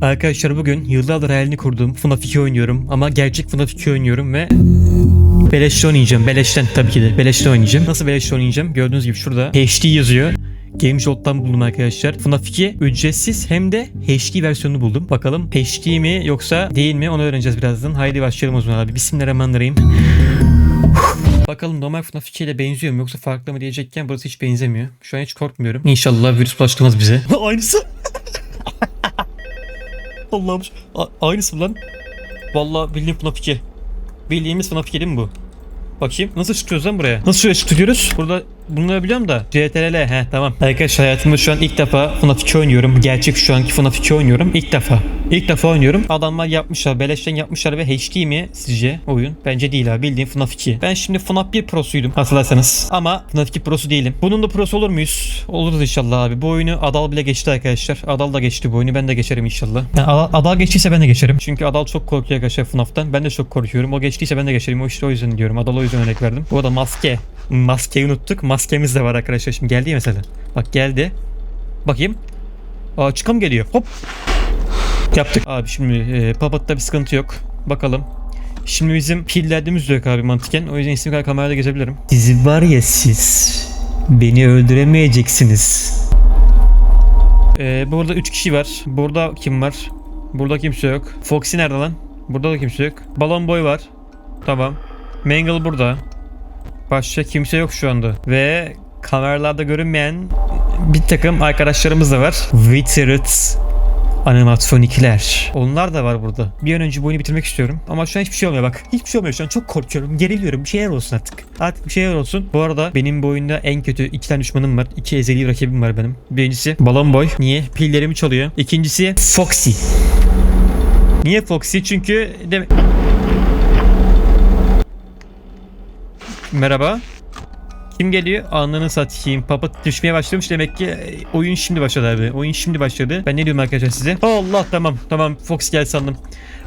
Arkadaşlar bugün yıllardır hayalini kurduğum FNAF 2 oynuyorum ama gerçek FNAF 2 oynuyorum ve Beleşte oynayacağım. Beleşten tabii ki de. Beleşte oynayacağım. Nasıl beleşte oynayacağım? Gördüğünüz gibi şurada HD yazıyor. GameJot'tan buldum arkadaşlar. FNAF 2 ücretsiz hem de HD versiyonunu buldum. Bakalım HD mi yoksa değil mi onu öğreneceğiz birazdan. Haydi başlayalım o zaman abi. Bismillahirrahmanirrahim. Bakalım normal FNAF 2 ile benziyor mu yoksa farklı mı diyecekken burası hiç benzemiyor. Şu an hiç korkmuyorum. İnşallah virüs bulaştırmaz bize. Aynısı. Allah'ım. Aynısı lan. Vallahi bildiğim FNAF 2. Bildiğimiz FNAF 2 değil mi bu? Bakayım. Nasıl çıkıyoruz lan buraya? Nasıl şuraya çıkıyoruz? Burada bunları biliyorum da. CTRL. He tamam. Arkadaşlar hayatımda şu an ilk defa FNAF 2 oynuyorum. Gerçek şu anki FNAF 2 oynuyorum. İlk defa. İlk defa oynuyorum. Adamlar yapmışlar. Beleşten yapmışlar ve HD mi sizce oyun? Bence değil abi. Bildiğin FNAF 2. Ben şimdi FNAF 1 prosuydum hatırlarsanız. Ama FNAF 2 prosu değilim. Bunun da prosu olur muyuz? Oluruz inşallah abi. Bu oyunu Adal bile geçti arkadaşlar. Adal da geçti bu oyunu. Ben de geçerim inşallah. Yani Adal, Adal geçtiyse ben de geçerim. Çünkü Adal çok korkuyor arkadaşlar FNAF'tan. Ben de çok korkuyorum. O geçtiyse ben de geçerim. O işte o yüzden diyorum. Adal o yüzden örnek verdim. Bu arada maske. Maskeyi unuttuk. Maskemiz de var arkadaşlar. Şimdi geldi ya mesela. Bak geldi. Bakayım. Aa çıkam geliyor. Hop. Yaptık. Abi şimdi e, Papat'ta bir sıkıntı yok. Bakalım. Şimdi bizim pil derdimiz de yok abi mantıken. O yüzden istediğim kadar kamerada gezebilirim. Sizi var ya siz. Beni öldüremeyeceksiniz. Ee, burada 3 kişi var. Burada kim var? Burada kimse yok. Foxy nerede lan? Burada da kimse yok. Balon Boy var. Tamam. Mangle burada. Başka kimse yok şu anda. Ve kameralarda görünmeyen bir takım arkadaşlarımız da var. Wizard animatronikler. Onlar da var burada. Bir an önce bu oyunu bitirmek istiyorum. Ama şu an hiçbir şey olmuyor bak. Hiçbir şey olmuyor şu an. Çok korkuyorum. Geriliyorum. Bir şeyler olsun artık. Artık bir şeyler olsun. Bu arada benim bu oyunda en kötü iki tane düşmanım var. İki ezeli rakibim var benim. Birincisi Balon Boy. Niye? Pillerimi çalıyor. İkincisi Foxy. Niye Foxy? Çünkü de... Merhaba. Kim geliyor? Ananı satayım. Papa düşmeye başlamış. Demek ki e, oyun şimdi başladı abi. Oyun şimdi başladı. Ben ne diyorum arkadaşlar size? Allah tamam. Tamam Fox gel sandım.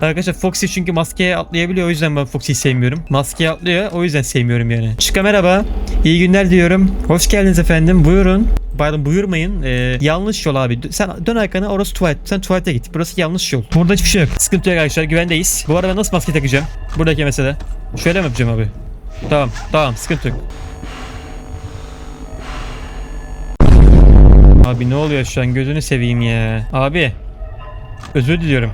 Arkadaşlar Foxy çünkü maskeye atlayabiliyor. O yüzden ben Foxy'yi sevmiyorum. Maskeye atlıyor. O yüzden sevmiyorum yani. Çıka merhaba. İyi günler diyorum. Hoş geldiniz efendim. Buyurun. Pardon buyurmayın. Ee, yanlış yol abi. Sen dön arkana orası tuvalet. Sen tuvalete git. Burası yanlış yol. Burada hiçbir şey yok. Sıkıntı yok arkadaşlar. Güvendeyiz. Bu arada ben nasıl maske takacağım? Buradaki mesele. Şöyle mi yapacağım abi? Tamam. Tamam. Sıkıntı yok. Abi ne oluyor şu an gözünü seveyim ya. Abi. Özür diliyorum.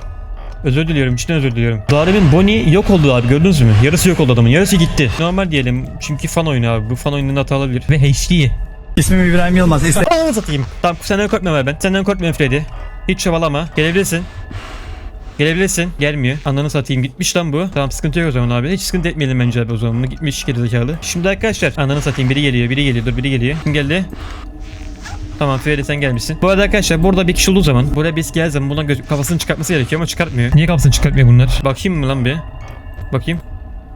Özür diliyorum. Cidden özür diliyorum. Zalim'in Bonnie yok oldu abi gördünüz mü? Yarısı yok oldu adamın. Yarısı gitti. Normal diyelim. Çünkü fan oyunu abi. Bu fan oyununda hata olabilir. Ve HD. İsmim İbrahim Yılmaz. İste- Ananı satayım. Tamam senden korkmuyorum ben. Senden korkmuyorum Freddy. Hiç çabalama. Gelebilirsin. Gelebilirsin. Gelmiyor. Ananı satayım. Gitmiş lan bu. Tamam sıkıntı yok o zaman abi. Hiç sıkıntı etmeyelim bence abi o zaman. Bunu gitmiş gerizekalı. Şimdi arkadaşlar. Ananı satayım. Biri geliyor. Biri geliyor. Dur biri geliyor. Kim geldi? Tamam Freddy sen gelmişsin. Bu arada arkadaşlar burada bir kişi olduğu zaman buraya biz geldiği zaman göz- kafasını çıkartması gerekiyor ama çıkartmıyor. Niye kafasını çıkartmıyor bunlar? Bakayım mı lan bir? Bakayım.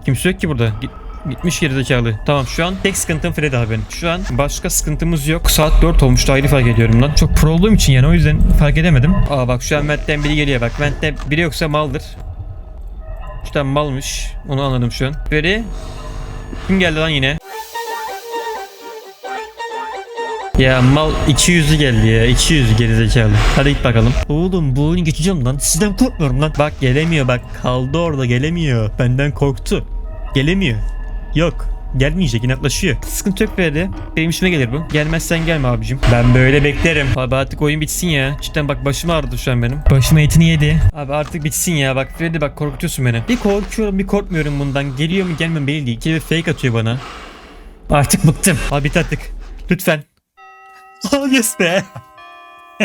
Kimse yok ki burada. Git, gitmiş gerizekalı. Tamam şu an tek sıkıntım Freddy abi benim. Şu an başka sıkıntımız yok. Saat 4 olmuş ayrı fark ediyorum lan. Çok pro olduğum için yani o yüzden fark edemedim. Aa bak şu an Vent'ten biri geliyor bak. Vent'te biri yoksa maldır. İşte malmış. Onu anladım şu an. Freddy. Kim geldi lan yine? Ya mal 200'lü geldi ya 200 gerizekalı. Hadi git bakalım. Oğlum bu oyunu geçeceğim lan. Sizden korkmuyorum lan. Bak gelemiyor bak kaldı orada gelemiyor. Benden korktu. Gelemiyor. Yok. Gelmeyecek inatlaşıyor. Sıkıntı yok böyle. Benim işime gelir bu. Gelmezsen gelme abicim. Ben böyle beklerim. Abi artık oyun bitsin ya. Cidden bak başım ağrıdı şu an benim. Başım etini yedi. Abi artık bitsin ya. Bak Freddy bak korkutuyorsun beni. Bir korkuyorum bir korkmuyorum bundan. Geliyor mu gelmiyor belli değil. İki fake atıyor bana. Artık bıktım. Abi bit artık. Lütfen. Oh yes be.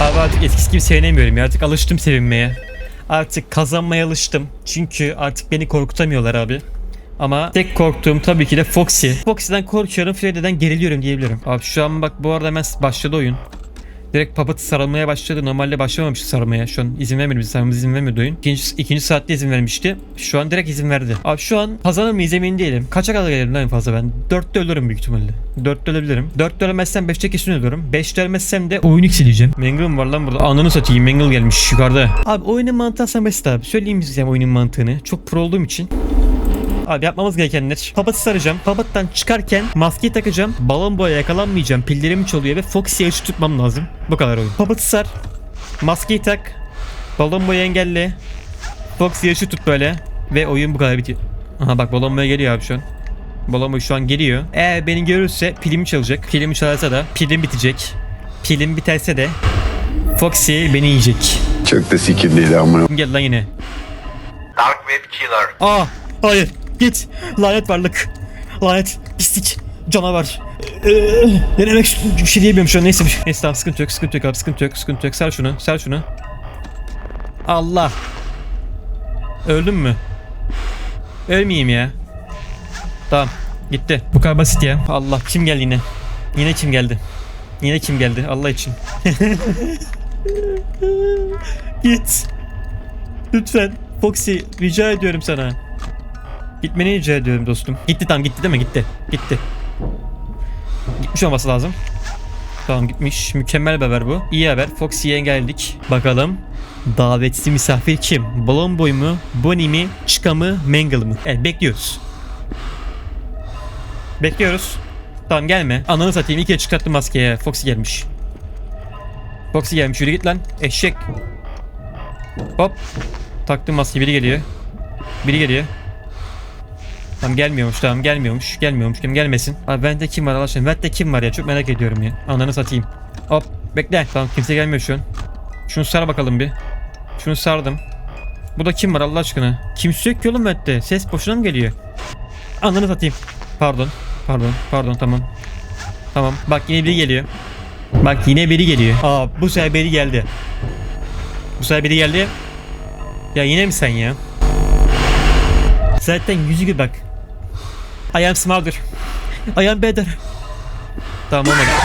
Abi artık eskisi gibi sevinemiyorum ya. Artık alıştım sevinmeye. Artık kazanmaya alıştım. Çünkü artık beni korkutamıyorlar abi. Ama tek korktuğum tabii ki de Foxy. Foxy'den korkuyorum, Freddy'den geriliyorum diyebilirim. Abi şu an bak bu arada hemen başladı oyun. Direkt papatı sarılmaya başladı. Normalde başlamamıştı sarılmaya. Şu an izin vermedi. Bize sarılmamıza izin vermedi oyun. İkinci, ikinci saatte izin vermişti. Şu an direkt izin verdi. Abi şu an kazanır mıyız emin değilim. Kaça kadar gelirim en fazla ben? Dörtte ölürüm büyük ihtimalle. Dörtte ölebilirim. Dörtte ölmezsem beşte kesin ölürüm. Beşte ölmezsem de oyunu sileceğim. Mangle'ım var lan burada. Ananı satayım. Mangle gelmiş yukarıda. Abi oyunun mantığı aslında basit abi. Söyleyeyim size oyunun mantığını. Çok pro olduğum için. Abi yapmamız gerekenler. Papatı saracağım. Papattan çıkarken maskeyi takacağım. Balon boya yakalanmayacağım. Pillerim çalıyor ve Foxy'ye ışık tutmam lazım. Bu kadar oyun. Papatı sar. Maskeyi tak. Balon boya engelle. Foxy'ye ışık tut böyle. Ve oyun bu kadar bitiyor. Aha bak balon boya geliyor abi şu an. Balon boya şu an geliyor. Eğer beni görürse pilimi çalacak. Pilimi çalarsa da pilim bitecek. Pilim biterse de Foxy beni yiyecek. Çok da sikimliydi amına. Kim geldi lan yine? Dark Web Killer. Aa hayır git. Lanet varlık. Lanet pislik canavar. Ee, ne demek bir şey diyemiyorum şu an. Neyse bir- neyse tamam sıkıntı yok sıkıntı yok abi sıkıntı yok sıkıntı yok. Sar şunu sar şunu. Allah. Öldüm mü? Ölmeyeyim ya. Tamam gitti. Bu kadar basit ya. Allah kim geldi yine. Yine kim geldi. Yine kim geldi Allah için. Git. Lütfen Foxy rica ediyorum sana. Gitmeni rica ediyorum dostum. Gitti tamam gitti değil mi? Gitti. Gitti. Gitmiş olması lazım. Tamam gitmiş. Mükemmel bir haber bu. İyi haber. Foxy'ye engelledik. Bakalım. Davetsiz misafir kim? Balon boy mu? Bonnie mi? Chica mı? Mangle mı? Evet bekliyoruz. Bekliyoruz. Tamam gelme. Ananı satayım. Kere çıkarttım maskeye. Foxy gelmiş. Foxy gelmiş. Yürü git lan. Eşek. Hop. Taktım maskeyi biri geliyor. Biri geliyor. Tamam gelmiyormuş tamam gelmiyormuş. Gelmiyormuş kim gelmesin. Abi bende kim var Allah aşkına. Bende kim var ya çok merak ediyorum ya. Ananı satayım. Hop bekle. Tamam kimse gelmiyor şu an. Şunu sar bakalım bir. Şunu sardım. Bu da kim var Allah aşkına? Kimse yok ki oğlum bende. Ses boşuna mı geliyor? Ananı satayım. Pardon. Pardon. Pardon tamam. Tamam. Bak yine biri geliyor. Bak yine biri geliyor. Aa bu sefer biri geldi. Bu sefer biri geldi. Ya yine mi sen ya? Zaten yüzü gibi bak. I am smarter. I am better. Tamam olmadı.